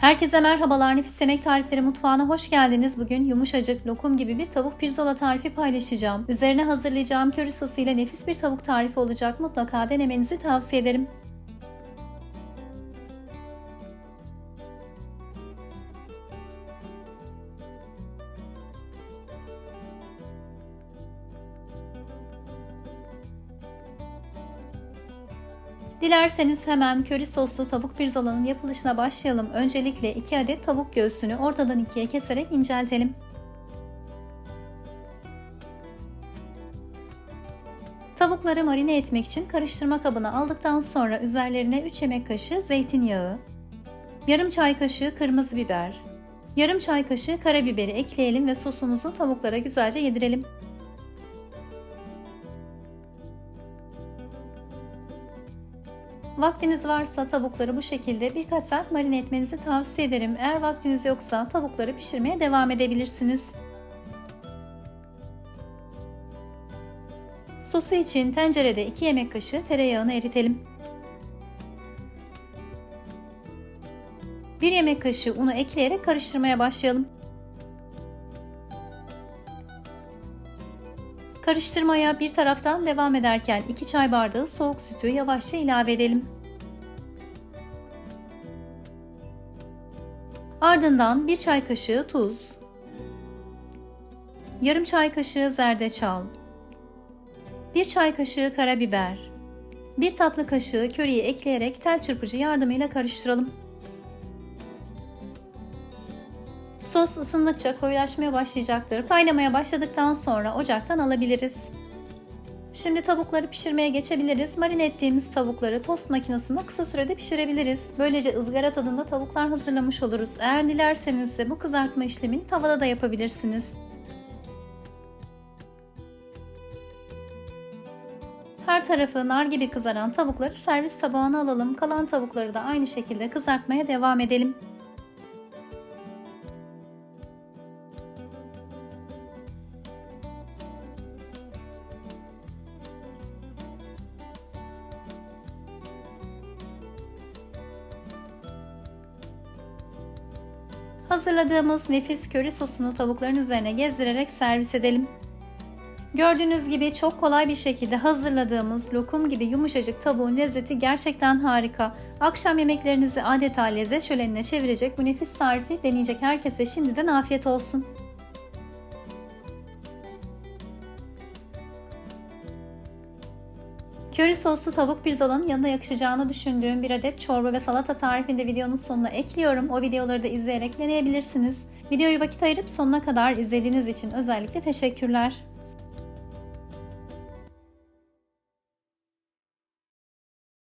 Herkese merhabalar. Nefis Yemek Tarifleri Mutfağı'na hoş geldiniz. Bugün yumuşacık lokum gibi bir tavuk pirzola tarifi paylaşacağım. Üzerine hazırlayacağım köri sosu ile nefis bir tavuk tarifi olacak. Mutlaka denemenizi tavsiye ederim. Dilerseniz hemen köri soslu tavuk pirzolanın yapılışına başlayalım. Öncelikle 2 adet tavuk göğsünü ortadan ikiye keserek inceltelim. Tavukları marine etmek için karıştırma kabına aldıktan sonra üzerlerine 3 yemek kaşığı zeytinyağı, yarım çay kaşığı kırmızı biber, yarım çay kaşığı karabiberi ekleyelim ve sosumuzu tavuklara güzelce yedirelim. Vaktiniz varsa tavukları bu şekilde birkaç saat marine etmenizi tavsiye ederim. Eğer vaktiniz yoksa tavukları pişirmeye devam edebilirsiniz. Sosu için tencerede 2 yemek kaşığı tereyağını eritelim. 1 yemek kaşığı unu ekleyerek karıştırmaya başlayalım. Karıştırmaya bir taraftan devam ederken 2 çay bardağı soğuk sütü yavaşça ilave edelim. Ardından 1 çay kaşığı tuz, yarım çay kaşığı zerdeçal, 1 çay kaşığı karabiber, 1 tatlı kaşığı köriyi ekleyerek tel çırpıcı yardımıyla karıştıralım. Sos ısındıkça koyulaşmaya başlayacaktır. Kaynamaya başladıktan sonra ocaktan alabiliriz. Şimdi tavukları pişirmeye geçebiliriz. Marine ettiğimiz tavukları tost makinesinde kısa sürede pişirebiliriz. Böylece ızgara tadında tavuklar hazırlamış oluruz. Eğer dilerseniz de bu kızartma işlemini tavada da yapabilirsiniz. Her tarafı nar gibi kızaran tavukları servis tabağına alalım. Kalan tavukları da aynı şekilde kızartmaya devam edelim. Hazırladığımız nefis köri sosunu tavukların üzerine gezdirerek servis edelim. Gördüğünüz gibi çok kolay bir şekilde hazırladığımız lokum gibi yumuşacık tavuğun lezzeti gerçekten harika. Akşam yemeklerinizi adeta lezzet şölenine çevirecek bu nefis tarifi deneyecek herkese şimdiden afiyet olsun. Köri soslu tavuk pirzolanın yanına yakışacağını düşündüğüm bir adet çorba ve salata tarifini de videonun sonuna ekliyorum. O videoları da izleyerek deneyebilirsiniz. Videoyu vakit ayırıp sonuna kadar izlediğiniz için özellikle teşekkürler.